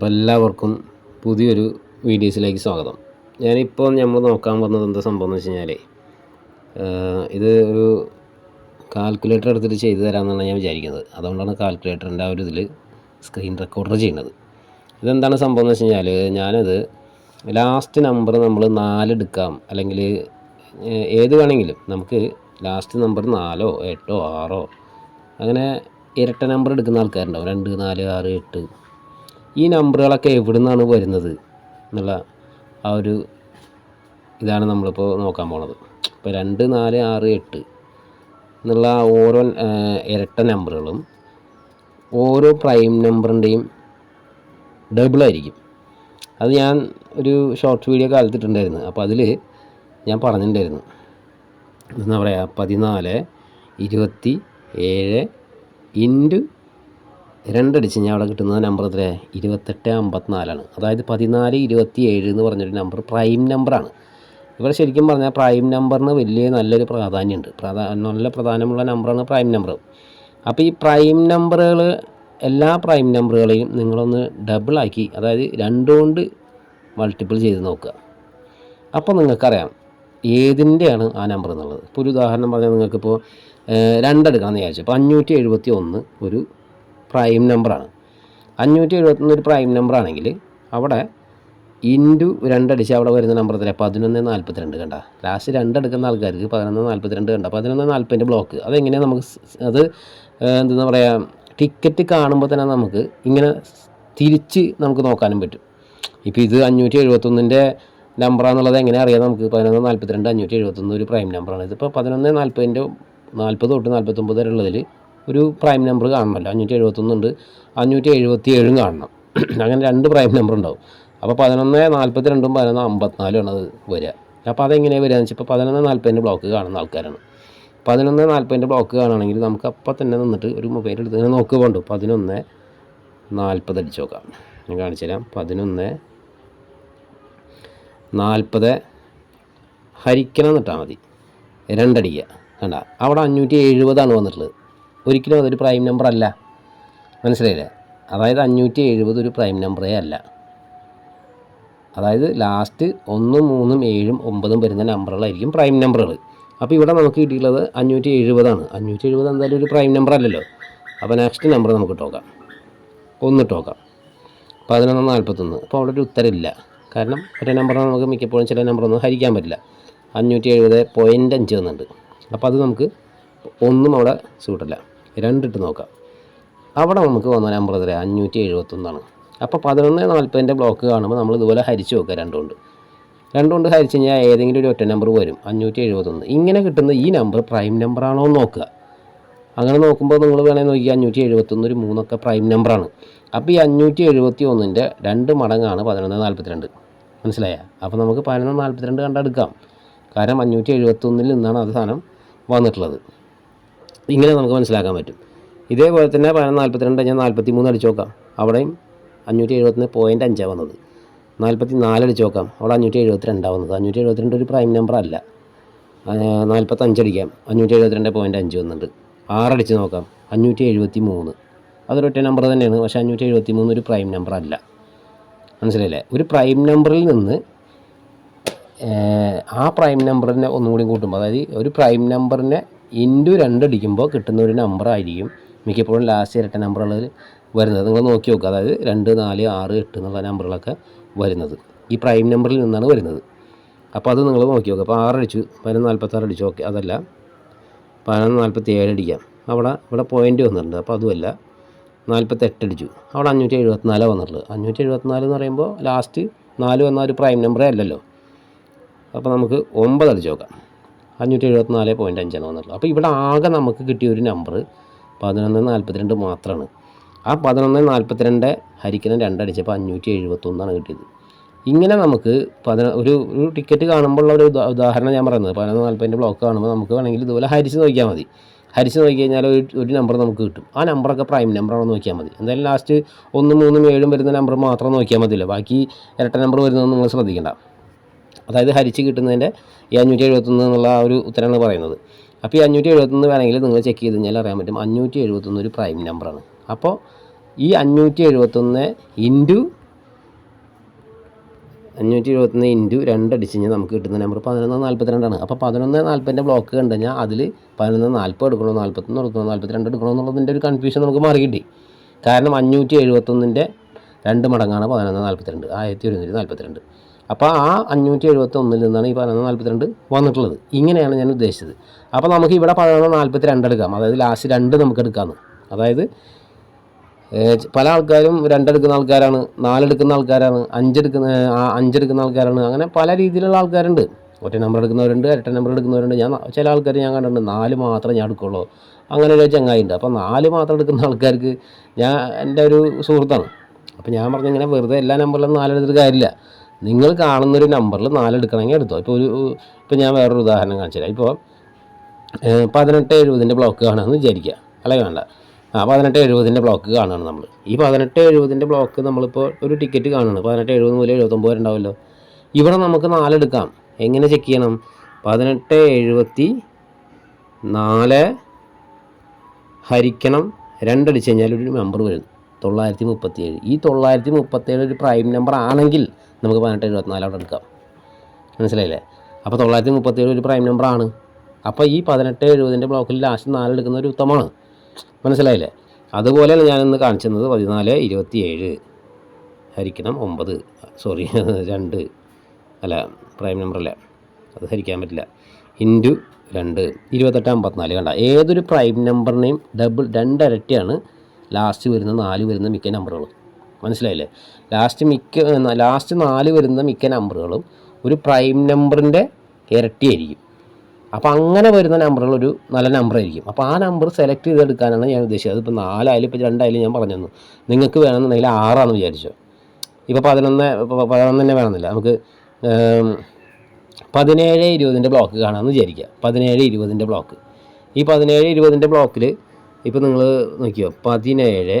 അപ്പോൾ എല്ലാവർക്കും പുതിയൊരു വീഡിയോസിലേക്ക് സ്വാഗതം. ഞാനിപ്പോൾ നമ്മൾ നോക്കാൻ വന്നത് എന്താ സംഭവം എന്ന് വെച്ച് കഴിഞ്ഞാൽ ഇത് ഒരു കാൽക്കുലേറ്റർ എടുത്തിട്ട് ചെയ്തു തരാമെന്നാണ് ഞാൻ വിചാരിക്കുന്നത്. അതുകൊണ്ടാണ് കാൽക്കുലേറ്ററിന്റെ ആ ഒരു ഇതിൽ സ്ക്രീൻ റെക്കോർഡർ ചെയ്യുന്നത്. ഇതെന്താണ് സംഭവം എന്ന് വെച്ച് കഴിഞ്ഞാൽ ഞാനത് ലാസ്റ്റ് നമ്പർ നമ്മൾ നാലെടുക്കാം അല്ലെങ്കിൽ ഏത് വേണമെങ്കിലും നമുക്ക് ലാസ്റ്റ് നമ്പർ നാലോ എട്ടോ ആറോ അങ്ങനെ ഇരട്ട നമ്പർ എടുക്കുന്ന ആൾക്കാരുണ്ടാവും. രണ്ട് നാല് ആറ് എട്ട് ഈ നമ്പറുകളൊക്കെ എവിടെ നിന്നാണ് വരുന്നത് എന്നുള്ള ആ ഒരു ഇതാണ് നമ്മളിപ്പോൾ നോക്കാൻ പോണത്. ഇപ്പോൾ രണ്ട് നാല് ആറ് എട്ട് എന്നുള്ള ഓരോ ഇരട്ട നമ്പറുകളും ഓരോ പ്രൈം നമ്പറിന്റെയും ഡബിളായിരിക്കും അത് ഞാൻ ഒരു ഷോർട്ട് വീഡിയോ കാലത്തിട്ടുണ്ടായിരുന്നു. അപ്പോൾ അതിൽ ഞാൻ പറഞ്ഞിട്ടുണ്ടായിരുന്നു. എന്താ പറയുക പതിനാല് ഇരുപത്തി ഏഴ് ഇന്റു രണ്ടടിച്ച് ഞാൻ അവിടെ കിട്ടുന്ന നമ്പർ എത്ര ഇരുപത്തെട്ട് അമ്പത്തിനാലാണ്. അതായത് പതിനാല് ഇരുപത്തി ഏഴ് എന്ന് പറഞ്ഞൊരു നമ്പർ പ്രൈം നമ്പറാണ് ഇവിടെ ശരിക്കും പറഞ്ഞാൽ പ്രൈം നമ്പറിന് വലിയ നല്ലൊരു പ്രാധാന്യമുണ്ട്. പ്രാധാ നല്ല പ്രധാനമുള്ള നമ്പറാണ് പ്രൈം നമ്പർ അപ്പോൾ ഈ പ്രൈം നമ്പറുകൾ എല്ലാ പ്രൈം നമ്പറുകളെയും നിങ്ങളൊന്ന് ഡബിളാക്കി അതായത് രണ്ടുകൊണ്ട് മൾട്ടിപ്പിൾ ചെയ്ത് നോക്കുക. അപ്പോൾ നിങ്ങൾക്കറിയാം ഏതിന്റെയാണ് ആ നമ്പർ എന്നുള്ളത്. ഇപ്പോൾ ഒരു ഉദാഹരണം പറഞ്ഞാൽ നിങ്ങൾക്കിപ്പോൾ രണ്ടെടുക്കാമെന്ന് വിചാരിച്ചു. അപ്പോൾ അഞ്ഞൂറ്റി എഴുപത്തി ഒന്ന് ഒരു പ്രൈം നമ്പറാണ് അഞ്ഞൂറ്റി എഴുപത്തൊന്ന് ഒരു പ്രൈം നമ്പറാണെങ്കിൽ അവിടെ ഇന്റു രണ്ടടിച്ച് അവിടെ വരുന്ന നമ്പർ തരാം പതിനൊന്ന് നാൽപ്പത്തിരണ്ട് കണ്ട. ലാസ്റ്റ് രണ്ടെടുക്കുന്ന ആൾക്കാർക്ക് പതിനൊന്ന് നാൽപ്പത്തിരണ്ട് കണ്ട. പതിനൊന്ന് നാൽപ്പതിന്റെ ബ്ലോക്ക് അതെങ്ങനെയാണ് നമുക്ക് അത് എന്താ പറയുക ടിക്കറ്റ് കാണുമ്പോൾ തന്നെ നമുക്ക് ഇങ്ങനെ തിരിച്ച് നമുക്ക് നോക്കാനും പറ്റും. ഇപ്പോൾ ഇത് അഞ്ഞൂറ്റി എഴുപത്തൊന്നിന്റെ നമ്പറാണെന്നുള്ളത് എങ്ങനെ അറിയാം നമുക്ക്? പതിനൊന്ന് നാൽപ്പത്തിരണ്ട് അഞ്ഞൂറ്റി എഴുപത്തൊന്ന് ഒരു പ്രൈം നമ്പറാണ് ഇതിപ്പോൾ പതിനൊന്ന് നാൽപ്പതിന്റെ നാൽപ്പത് തൊട്ട് നാൽപ്പത്തൊമ്പത് വരെ ഉള്ളതിൽ ഒരു പ്രൈം നമ്പർ കാണണമല്ലോ അഞ്ഞൂറ്റി എഴുപത്തൊന്നുണ്ട് അഞ്ഞൂറ്റി എഴുപത്തി ഏഴും കാണണം. അങ്ങനെ രണ്ട് പ്രൈം നമ്പർ ഉണ്ടാവും. അപ്പോൾ പതിനൊന്ന് നാൽപ്പത്തി രണ്ടും പതിനൊന്ന് അമ്പത്തിനാലുമാണ് അത് വരിക. അപ്പോൾ അതെങ്ങനെയാണ് വരിക എന്ന് വെച്ചാൽ ഇപ്പോൾ പതിനൊന്ന് നാൽപ്പതിന്റെ ബ്ലോക്ക് കാണുന്ന ആൾക്കാരാണ്. പതിനൊന്ന് നാൽപ്പതിന്റെ ബ്ലോക്ക് കാണുകയാണെങ്കിൽ നമുക്ക് അപ്പം തന്നെ നിന്നിട്ട് ഒരു മൊബൈൽ എടുത്ത് ഇങ്ങനെ നോക്കുക വേണ്ടു. പതിനൊന്ന് നാൽപ്പത് അടിച്ച് നോക്കാം. ഞാൻ കാണിച്ചു തരാം. പതിനൊന്ന് നാൽപ്പത് ഹരിക്കണം എന്നിട്ടാൽ മതി. രണ്ടടിക്കുക. കണ്ട? അവിടെ അഞ്ഞൂറ്റി എഴുപതാണ് വന്നിട്ടുള്ളത്. ഒരിക്കലും അതൊരു പ്രൈം നമ്പർ അല്ല. മനസ്സിലായില്ലേ? അതായത് അഞ്ഞൂറ്റി എഴുപത് ഒരു പ്രൈം നമ്പറേ അല്ല. അതായത് ലാസ്റ്റ് ഒന്നും മൂന്നും ഏഴും ഒമ്പതും വരുന്ന നമ്പറുകളായിരിക്കും പ്രൈം നമ്പറുകൾ അപ്പോൾ ഇവിടെ നമുക്ക് കിട്ടിയിട്ടുള്ളത് അഞ്ഞൂറ്റി എഴുപതാണ്. അഞ്ഞൂറ്റി എഴുപത് എന്തായാലും ഒരു പ്രൈം നമ്പർ അല്ലല്ലോ. അപ്പോൾ നെക്സ്റ്റ് നമ്പർ നമുക്ക് ടോക്കാം ഒന്ന് ടോക്കാം പതിനൊന്ന് നാൽപ്പത്തൊന്ന് അപ്പോൾ അവിടെ ഒരു ഉത്തരമില്ല. കാരണം ഒരു നമ്പർ നമുക്ക് മിക്കപ്പോഴും ചില നമ്പറൊന്നും ഹരിക്കാൻ പറ്റില്ല. അഞ്ഞൂറ്റി എഴുപത് പോയിന്റ് അഞ്ച് വന്നിട്ടുണ്ട്. അപ്പോൾ അത് നമുക്ക് ഒന്നും അവിടെ സൂട്ടല്ല രണ്ടിട്ട് നോക്കാം. അവിടെ നമുക്ക് വന്ന നമ്പർ എത്ര അഞ്ഞൂറ്റി എഴുപത്തൊന്നാണ് അപ്പോൾ പതിനൊന്ന് നാൽപ്പതിന്റെ ബ്ലോക്ക് കാണുമ്പോൾ നമ്മൾ ഇതുപോലെ ഹരിച്ച് നോക്കുക രണ്ടുകൊണ്ട്. രണ്ടുകൊണ്ട് ഹരിച്ച് കഴിഞ്ഞാൽ ഏതെങ്കിലും ഒരു ഒറ്റ നമ്പർ വരും. അഞ്ഞൂറ്റി എഴുപത്തൊന്ന് ഇങ്ങനെ കിട്ടുന്ന ഈ നമ്പർ പ്രൈം നമ്പറാണോ എന്ന് നോക്കുക. അങ്ങനെ നോക്കുമ്പോൾ നിങ്ങൾ വേണമെങ്കിൽ നോക്കി അഞ്ഞൂറ്റി എഴുപത്തൊന്ന് ഒരു മൂന്നൊക്കെ പ്രൈം നമ്പറാണ് അപ്പോൾ ഈ അഞ്ഞൂറ്റി എഴുപത്തി ഒന്നിന്റെ രണ്ട് മടങ്ങാണ് പതിനൊന്ന് നാൽപ്പത്തിരണ്ട് മനസ്സിലായ? അപ്പോൾ നമുക്ക് പതിനൊന്ന് നാൽപ്പത്തിരണ്ട് കണ്ടെടുക്കാം. കാരണം അഞ്ഞൂറ്റി എഴുപത്തൊന്നിൽ നിന്നാണ് അത് സാധനം വന്നിട്ടുള്ളത്. ഇങ്ങനെ നമുക്ക് മനസ്സിലാക്കാൻ പറ്റും. ഇതേപോലെ തന്നെ പതിനൊന്ന് നാൽപ്പത്തിരണ്ട് ഞാൻ നാൽപ്പത്തി മൂന്ന് അടിച്ച് നോക്കാം. അവിടെയും അഞ്ഞൂറ്റി എഴുപത്തിന് പോയിന്റ് അഞ്ചാണ് വന്നത്. നാൽപ്പത്തി നാല് അടിച്ച് നോക്കാം. അവിടെ അഞ്ഞൂറ്റി എഴുപത്തി രണ്ടാണ് വന്നത്. അഞ്ഞൂറ്റി എഴുപത്തിരണ്ട് ഒരു പ്രൈം നമ്പർ അല്ല. നാൽപ്പത്തഞ്ച് അടിക്കാം. അഞ്ഞൂറ്റി എഴുപത്തിരണ്ട് പോയിന്റ് അഞ്ച് വന്നിട്ടുണ്ട് ആറടിച്ച് നോക്കാം. അഞ്ഞൂറ്റി എഴുപത്തി മൂന്ന് അതൊരൊറ്റ നമ്പർ തന്നെയാണ്. പക്ഷേ അഞ്ഞൂറ്റി എഴുപത്തി മൂന്ന് ഒരു പ്രൈം നമ്പർ അല്ല. മനസ്സിലായില്ലേ? ഒരു പ്രൈം നമ്പറിൽ നിന്ന് ആ പ്രൈം നമ്പറിനെ ഒന്നുകൂടി കൂട്ടുമ്പോൾ അതായത് ഒരു പ്രൈം നമ്പറിനെ ഇന്റു രണ്ടടിക്കുമ്പോൾ കിട്ടുന്ന ഒരു നമ്പർ ആയിരിക്കും. മിക്കപ്പോഴും ലാസ്റ്റ് ഇരട്ട നമ്പറുകൾ വരുന്നത്. നിങ്ങൾ നോക്കി നോക്കുക. അതായത് രണ്ട് നാല് ആറ് എട്ട് എന്നുള്ള നമ്പറുകളൊക്കെ വരുന്നത്. ഈ പ്രൈം നമ്പറിൽ നിന്നാണ് വരുന്നത്. അപ്പോൾ അത് നിങ്ങൾ നോക്കി നോക്കുക. അപ്പോൾ ആറടിച്ചു പതിനൊന്ന് നാൽപ്പത്താറ് അടിച്ചു. ഓക്കെ. അതല്ല. പതിനൊന്ന് നാൽപ്പത്തി ഏഴ് അടിക്കാം. അവിടെ ഇവിടെ പോയിന്റ് വന്നിട്ടുണ്ട്. അപ്പോൾ അതുമല്ല. നാൽപ്പത്തെട്ട് അടിച്ചു. അവിടെ അഞ്ഞൂറ്റി എഴുപത്തിനാല് വന്നിട്ടുള്ളത്. അഞ്ഞൂറ്റി എഴുപത്തിനാല് എന്ന് പറയുമ്പോൾ ലാസ്റ്റ് നാല് വന്ന ഒരു പ്രൈം നമ്പറേ അല്ലല്ലോ. അപ്പോൾ നമുക്ക് ഒമ്പത് അടിച്ചു നോക്കാം. അഞ്ഞൂറ്റി എഴുപത്തിനാല് പോയിന്റ് അഞ്ചാണ് വന്നിട്ടുള്ളത് അപ്പോൾ ഇവിടെ ആകെ നമുക്ക് കിട്ടിയ ഒരു നമ്പർ പതിനൊന്ന് നാൽപ്പത്തിരണ്ട് മാത്രമാണ് ആ പതിനൊന്ന് നാൽപ്പത്തിരണ്ട് ഹരിക്കണം രണ്ടടിച്ചപ്പോൾ അഞ്ഞൂറ്റി എഴുപത്തൊന്നാണ് കിട്ടിയത്. ഇങ്ങനെ നമുക്ക് പതിന ഒരു ഒരു ടിക്കറ്റ് കാണുമ്പോൾ ഉള്ള ഒരു ഉദാ- ഉദാഹരണം ഞാൻ പറയുന്നത്. പതിനൊന്ന് നാൽപ്പതിന്റെ ബ്ലോക്ക് കാണുമ്പോൾ നമുക്ക് വേണമെങ്കിൽ ഇതുപോലെ ഹരിച്ച് നോക്കിയാൽ മതി. ഹരിച്ച് നോക്കി കഴിഞ്ഞാൽ ഒരു ഒരു നമ്പർ നമുക്ക് കിട്ടും. ആ നമ്പറൊക്കെ പ്രൈം നമ്പറാണോ നോക്കിയാൽ മതി. എന്തായാലും ലാസ്റ്റ് ഒന്നും മൂന്നും ഏഴും വരുന്ന നമ്പർ മാത്രം നോക്കിയാൽ മതിയല്ലോ. ബാക്കി ഇരട്ട നമ്പർ വരുന്നതൊന്നും നിങ്ങൾ ശ്രദ്ധിക്കേണ്ട. അതായത് ഹരിച്ച് കിട്ടുന്നതിന്റെ ഈ അഞ്ഞൂറ്റി എഴുപത്തൊന്ന് എന്നുള്ള ആ ഒരു ഉത്തരമാണ് പറയുന്നത്. അപ്പോൾ ഈ അഞ്ഞൂറ്റി എഴുപത്തൊന്ന് വേണമെങ്കിൽ നിങ്ങൾ ചെക്ക് ചെയ്ത് കഴിഞ്ഞാൽ അറിയാൻ പറ്റും. അഞ്ഞൂറ്റി എഴുപത്തൊന്ന് ഒരു പ്രൈം നമ്പറാണ് അപ്പോൾ ഈ അഞ്ഞൂറ്റി എഴുപത്തൊന്ന് ഇന്റു അഞ്ഞൂറ്റി എഴുപത്തൊന്ന് ഇന്റു രണ്ട് അടിച്ച് കഴിഞ്ഞാൽ നമുക്ക് കിട്ടുന്ന നമ്പർ പതിനൊന്ന് നാൽപ്പത്തിരണ്ടാണ് അപ്പോൾ പതിനൊന്ന് നാൽപ്പതിന്റെ ബ്ലോക്ക് കണ്ടു കഴിഞ്ഞാൽ അതിൽ പതിനൊന്ന് നാൽപ്പത് എടുക്കണോ നാൽപ്പത്തൊന്ന് എടുക്കണോ നാൽപ്പത്തിരണ്ട് എടുക്കണോ എന്നുള്ളതിന്റെ ഒരു കൺഫ്യൂഷൻ നമുക്ക് മാറി കിട്ടി. കാരണം അഞ്ഞൂറ്റി എഴുപത്തൊന്നിന്റെ രണ്ട് മടങ്ങാണ് പതിനൊന്ന് നാൽപ്പത്തിരണ്ട് ആയിരത്തി ഒരുന്നൂറ്റി നാൽപ്പത്തിരണ്ട് അപ്പോൾ ആ അഞ്ഞൂറ്റി എഴുപത്തി ഒന്നിൽ നിന്നാണ് ഈ പതിനൊന്ന് നാൽപ്പത്തിരണ്ട് വന്നിട്ടുള്ളത്. ഇങ്ങനെയാണ് ഞാൻ ഉദ്ദേശിച്ചത്. അപ്പോൾ നമുക്ക് ഇവിടെ പതിനൊന്ന് നാൽപ്പത്തി രണ്ട് എടുക്കാം. അതായത് ലാസ്റ്റ് രണ്ട് നമുക്ക് എടുക്കാമെന്ന് അതായത് പല ആൾക്കാരും രണ്ടെടുക്കുന്ന ആൾക്കാരാണ് നാലെടുക്കുന്ന ആൾക്കാരാണ് അഞ്ചെടുക്കുന്ന അഞ്ചെടുക്കുന്ന ആൾക്കാരാണ്. അങ്ങനെ പല രീതിയിലുള്ള ആൾക്കാരുണ്ട്. ഒറ്റ നമ്പർ എടുക്കുന്നവരുണ്ട് ഇരട്ട നമ്പർ എടുക്കുന്നവരുണ്ട്. ഞാൻ ചില ആൾക്കാർ ഞാൻ കണ്ടിട്ടുണ്ട് നാല് മാത്രമേ ഞാൻ എടുക്കുള്ളൂ. അങ്ങനെ ഒരു ചങ്ങായി ഉണ്ട് അപ്പോൾ നാല് മാത്രം എടുക്കുന്ന ആൾക്കാർക്ക് ഞാൻ എന്റെ ഒരു സുഹൃത്താണ്. അപ്പോൾ ഞാൻ പറഞ്ഞിങ്ങനെ വെറുതെ എല്ലാ നമ്പറിലും നാലെടുത്തിട്ട് കാര്യമില്ല. നിങ്ങൾ കാണുന്നൊരു നമ്പറിൽ നാലെടുക്കണമെങ്കിൽ എടുത്തോ. ഇപ്പോൾ ഒരു ഇപ്പോൾ ഞാൻ വേറൊരു ഉദാഹരണം കാണിച്ചു തരാം ഇപ്പോൾ പതിനെട്ട് എഴുപതിന്റെ ബ്ലോക്ക് കാണുകയെന്ന് വിചാരിക്കുക. അല്ലേ? വേണ്ട. ആ പതിനെട്ട് എഴുപതിന്റെ ബ്ലോക്ക് കാണുകയാണ് നമ്മൾ ഈ പതിനെട്ട് എഴുപതിന്റെ ബ്ലോക്ക് നമ്മളിപ്പോൾ ഒരു ടിക്കറ്റ് കാണുകയാണ്. പതിനെട്ട് എഴുപത് മുതൽ എഴുപത്തൊമ്പത് വരെ ഉണ്ടാവുമല്ലോ ഇവിടെ നമുക്ക് നാലെടുക്കാം. എങ്ങനെ ചെക്ക് ചെയ്യണം? പതിനെട്ട് എഴുപത്തി നാല് ഹരിക്കണം രണ്ടടിച്ച് കഴിഞ്ഞാൽ ഒരു നമ്പർ വരും. തൊള്ളായിരത്തി മുപ്പത്തിയേഴ് ഈ തൊള്ളായിരത്തി മുപ്പത്തേഴ് ഒരു പ്രൈം നമ്പർ ആണെങ്കിൽ നമുക്ക് പതിനെട്ട് എഴുപത്തിനാല് എടുക്കാം. മനസ്സിലായില്ലേ? അപ്പോൾ തൊള്ളായിരത്തി മുപ്പത്തേഴ് ഒരു പ്രൈം നമ്പറാണ് അപ്പോൾ ഈ പതിനെട്ട് എഴുപതിന്റെ ബ്ലോക്കിൽ ലാസ്റ്റ് നാല് എടുക്കുന്ന ഒരു ഉത്തമമാണ്. മനസ്സിലായില്ലേ? അതുപോലെയാണ് ഞാനിന്ന് കാണിച്ചത് പതിനാല് ഇരുപത്തിയേഴ് ഹരിക്കണം ഒമ്പത്. സോറി രണ്ട്. അല്ല പ്രൈം നമ്പറല്ല അത് ഹരിക്കാൻ പറ്റില്ല. ഇന്റു രണ്ട്. ഇരുപത്തെട്ട് അമ്പത്തിനാല്. കണ്ട ഏതൊരു പ്രൈം നമ്പറിനെയും ഡബിൾ രണ്ടരട്ടിയാണ് ലാസ്റ്റ് വരുന്ന നാല് വരുന്ന മിക്ക നമ്പറുകളും മനസ്സിലായില്ലേ? ലാസ്റ്റ് മിക്ക ലാസ്റ്റ് നാല് വരുന്ന മിക്ക നമ്പറുകളും ഒരു പ്രൈം നമ്പറിന്റെ ഇരട്ടിയായിരിക്കും അപ്പോൾ അങ്ങനെ വരുന്ന നമ്പറുകൾ ഒരു നല്ല നമ്പർ ആയിരിക്കും. അപ്പോൾ ആ നമ്പർ സെലക്ട് ചെയ്തെടുക്കാനാണ് ഞാൻ ഉദ്ദേശിച്ചത്. അതിപ്പോൾ നാലായാലും ഇപ്പോൾ രണ്ടായാലും ഞാൻ പറഞ്ഞു തന്നു നിങ്ങൾക്ക് വേണമെന്നുണ്ടെങ്കിൽ ആറാണെന്ന് വിചാരിച്ചോ. ഇപ്പോൾ പതിനൊന്ന് പതിനൊന്ന് തന്നെ വേണമെന്നില്ല. നമുക്ക് പതിനേഴ് ഇരുപതിന്റെ ബ്ലോക്ക് കാണാമെന്ന് വിചാരിക്കുക. പതിനേഴ് ഇരുപതിന്റെ ബ്ലോക്ക് ഈ പതിനേഴ് ഇരുപതിന്റെ ബ്ലോക്കിൽ ഇപ്പോൾ നിങ്ങൾ നോക്കിയോ പതിനേഴ്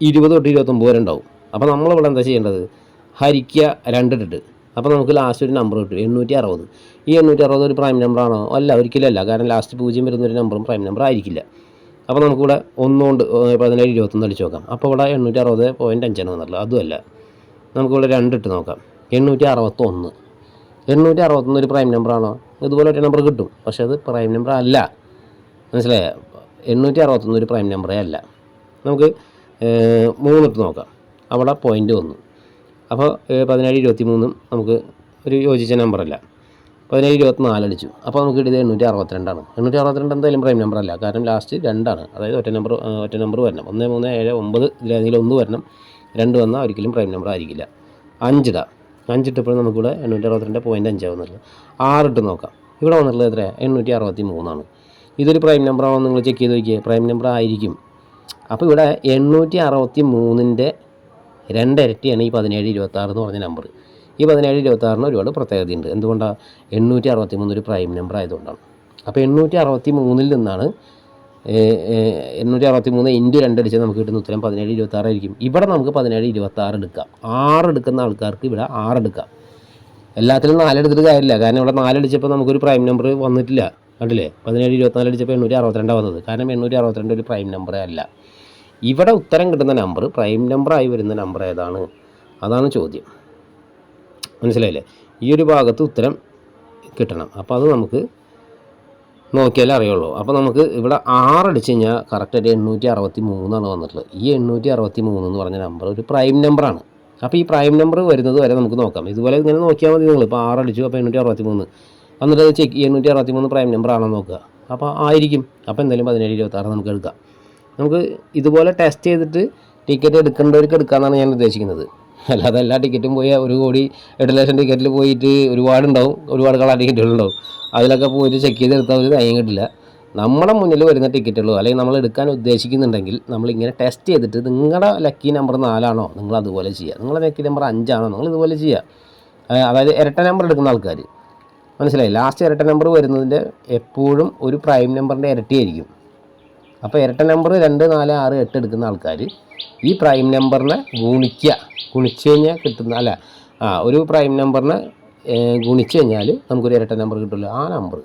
ഇരുപത് തൊട്ട് ഇരുപത്തൊമ്പത് വരെ ഉണ്ടാവും. അപ്പോൾ നമ്മളിവിടെ എന്താ ചെയ്യേണ്ടത്? ഹരിക്കുക രണ്ടിട്ടിട്ട്. അപ്പോൾ നമുക്ക് ലാസ്റ്റ് ഒരു നമ്പർ കിട്ടും എണ്ണൂറ്റി അറുപത് ഈ എണ്ണൂറ്റി അറുപത് ഒരു പ്രൈം നമ്പർ ആണോ? അല്ല ഒരിക്കലല്ല കാരണം ലാസ്റ്റ് പൂജ്യം വരുന്ന ഒരു നമ്പറും പ്രൈം നമ്പർ ആയിരിക്കില്ല. അപ്പോൾ നമുക്കിവിടെ ഒന്നുകൊണ്ട് പതിനേഴ് ഇരുപത്തൊന്ന് അടിച്ച് നോക്കാം. അപ്പോൾ ഇവിടെ എണ്ണൂറ്റി അറുപത് പോയിന്റ് അഞ്ചാണ് വന്നുള്ളത് അതുമല്ല നമുക്കിവിടെ രണ്ടിട്ട് നോക്കാം. എണ്ണൂറ്റി അറുപത്തൊന്ന് എണ്ണൂറ്റി അറുപത്തൊന്ന് ഒരു പ്രൈം നമ്പറാണോ ഇതുപോലെ ഒരു നമ്പർ കിട്ടും. പക്ഷേ അത് പ്രൈം നമ്പർ അല്ല. മനസ്സിലായ? എണ്ണൂറ്റി അറുപത്തൊന്ന് ഒരു പ്രൈം നമ്പറേ അല്ല. നമുക്ക് മൂന്നിട്ട് നോക്കാം. അവിടെ പോയിന്റ് ഒന്ന് അപ്പോൾ പതിനേഴ് ഇരുപത്തി മൂന്നും നമുക്ക് ഒരു യോജിച്ച നമ്പറല്ല. പതിനേഴ് ഇരുപത്തി നാല് അടിച്ചു. അപ്പോൾ നമുക്ക് കിട്ടിയത് എണ്ണൂറ്റി അറുപത്തിരണ്ടാണ് എണ്ണൂറ്റി അറുപത്തിരണ്ട് എന്തായാലും പ്രൈം നമ്പർ അല്ല കാരണം ലാസ്റ്റ് രണ്ടാണ്. അതായത് ഒറ്റ നമ്പർ ഒറ്റ നമ്പർ വരണം. ഒന്ന് മൂന്ന് ഏഴ് ഒമ്പത് ഇതിലേതെങ്കിലും ഒന്ന് വരണം. രണ്ട് വന്നാൽ ഒരിക്കലും പ്രൈം നമ്പർ ആയിരിക്കില്ല. അഞ്ചിടാം അഞ്ചിട്ടപ്പോൾ നമുക്കിവിടെ എണ്ണൂറ്റി അറുപത്തിരണ്ട് പോയിന്റ് അഞ്ചാവുന്നുള്ളൂ ആറിട്ട് നോക്കാം. ഇവിടെ വന്നിട്ടുള്ളത് എത്രയാണ് എണ്ണൂറ്റി അറുപത്തി മൂന്നാണ് ഇതൊരു പ്രൈം നമ്പർ ആണോ നിങ്ങൾ ചെക്ക് ചെയ്ത് നോക്കിയേ. പ്രൈം നമ്പർ ആയിരിക്കും. അപ്പോൾ ഇവിടെ എണ്ണൂറ്റി അറുപത്തി മൂന്നിന്റെ രണ്ടിരട്ടിയാണ് ഈ പതിനേഴ് ഇരുപത്തി ആറ് എന്ന് പറഞ്ഞ നമ്പർ ഈ പതിനേഴ് ഇരുപത്തി ആറിന് ഒരുപാട് പ്രത്യേകതയുണ്ട്. എന്തുകൊണ്ടാണ് എണ്ണൂറ്റി അറുപത്തി മൂന്ന് ഒരു പ്രൈം നമ്പർ ആയതുകൊണ്ടാണ്. അപ്പോൾ എണ്ണൂറ്റി അറുപത്തി മൂന്നിൽ നിന്നാണ് എണ്ണൂറ്റി അറുപത്തി മൂന്ന് ഇന്റു രണ്ടടിച്ചാൽ നമുക്ക് കിട്ടുന്ന ഉത്തരം പതിനേഴ് ഇരുപത്തി ആറായിരിക്കും ഇവിടെ നമുക്ക് പതിനേഴ് ഇരുപത്തി ആറ് എടുക്കാം. ആറ് എടുക്കുന്ന ആൾക്കാർക്ക് ഇവിടെ ആറ് എടുക്കാം. എല്ലാത്തിലും നാലെടുത്തിട്ട് കാര്യമില്ല. കാരണം ഇവിടെ നാലടിച്ചപ്പോൾ നമുക്കൊരു പ്രൈം നമ്പർ വന്നിട്ടില്ല. കണ്ടില്ലേ? പതിനേഴ് ഇരുപത്തിനാല് അടിച്ചപ്പോൾ എണ്ണൂറ്റി അറുപത്തിരണ്ടാണ് വന്നത്. കാരണം എണ്ണൂറ്റി അറുപത്തിരണ്ട് ഒരു പ്രൈം നമ്പർ അല്ല. ഇവിടെ ഉത്തരം കിട്ടുന്ന നമ്പർ പ്രൈം നമ്പറായി വരുന്ന നമ്പർ ഏതാണ്? അതാണ് ചോദ്യം. മനസ്സിലായില്ലേ? ഈ ഒരു ഭാഗത്ത് ഉത്തരം കിട്ടണം. അപ്പോൾ അത് നമുക്ക് നോക്കിയാലേ അറിയുള്ളൂ. അപ്പോൾ നമുക്ക് ഇവിടെ ആറടിച്ച് കഴിഞ്ഞാൽ കറക്റ്റായിട്ട് എണ്ണൂറ്റി അറുപത്തി മൂന്നാണ് വന്നിട്ടുള്ളത്. ഈ എണ്ണൂറ്റി അറുപത്തി മൂന്ന് എന്ന് പറഞ്ഞ നമ്പർ ഒരു പ്രൈം നമ്പറാണ്. അപ്പോൾ ഈ പ്രൈം നമ്പർ വരുന്നത് വരെ നമുക്ക് നോക്കാം. ഇതുപോലെ ഇങ്ങനെ നോക്കിയാൽ മതി നിങ്ങൾ ഇപ്പോൾ ആറടിച്ചു അപ്പോൾ എണ്ണൂറ്റി അറുപത്തി മൂന്ന് എന്നിട്ട് അത് ചെക്ക് എണ്ണൂറ്റി അറുപത്തി മൂന്ന് പ്രൈം നമ്പർ ആണോ നോക്കുക. അപ്പോൾ ആയിരിക്കും. അപ്പോൾ എന്തായാലും പതിനേഴ് ഇരുപത്താറ് നമുക്ക് എടുക്കാം. നമുക്ക് ഇതുപോലെ ടെസ്റ്റ് ചെയ്തിട്ട് ടിക്കറ്റ് എടുക്കേണ്ടവർക്ക് എടുക്കാമെന്നാണ് ഞാൻ ഉദ്ദേശിക്കുന്നത്. അല്ലാതെ എല്ലാ ടിക്കറ്റും പോയി ഒരു കോടി എട്ട് ലക്ഷം ടിക്കറ്റിൽ പോയിട്ട് ഒരുപാടുണ്ടാവും. ഒരുപാട് കളർ ടിക്കറ്റുകളുണ്ടാവും അതിലൊക്കെ പോയിട്ട് ചെക്ക് ചെയ്ത് എടുത്താൽ ഒരു തയ്യം കിട്ടില്ല. നമ്മുടെ മുന്നിൽ വരുന്ന ടിക്കറ്റുകളോ അല്ലെങ്കിൽ നമ്മൾ എടുക്കാൻ ഉദ്ദേശിക്കുന്നുണ്ടെങ്കിൽ നമ്മൾ ഇങ്ങനെ ടെസ്റ്റ് ചെയ്തിട്ട് നിങ്ങളുടെ ലക്കി നമ്പർ നാലാണോ നിങ്ങൾ അതുപോലെ ചെയ്യുക. നിങ്ങളുടെ ലക്കി നമ്പർ അഞ്ചാണോ നിങ്ങൾ ഇതുപോലെ ചെയ്യുക. അതായത് ഇരട്ട നമ്പർ എടുക്കുന്ന ആൾക്കാർ മനസ്സിലായി. ലാസ്റ്റ് ഇരട്ട നമ്പർ വരുന്നതിന്റെ എപ്പോഴും ഒരു പ്രൈം നമ്പറിന്റെ ഇരട്ടിയായിരിക്കും. അപ്പോൾ ഇരട്ട നമ്പർ രണ്ട് നാല് ആറ് എട്ട് എടുക്കുന്ന ആൾക്കാർ ഈ പ്രൈം നമ്പറിനെ ഗുണിക്കുക ഗുണിച്ച് കഴിഞ്ഞാൽ കിട്ടുന്ന അല്ല ആ ഒരു പ്രൈം നമ്പറിനെ ഗുണിച്ചു കഴിഞ്ഞാൽ നമുക്കൊരു ഇരട്ട നമ്പർ കിട്ടുമല്ലോ. ആ നമ്പർ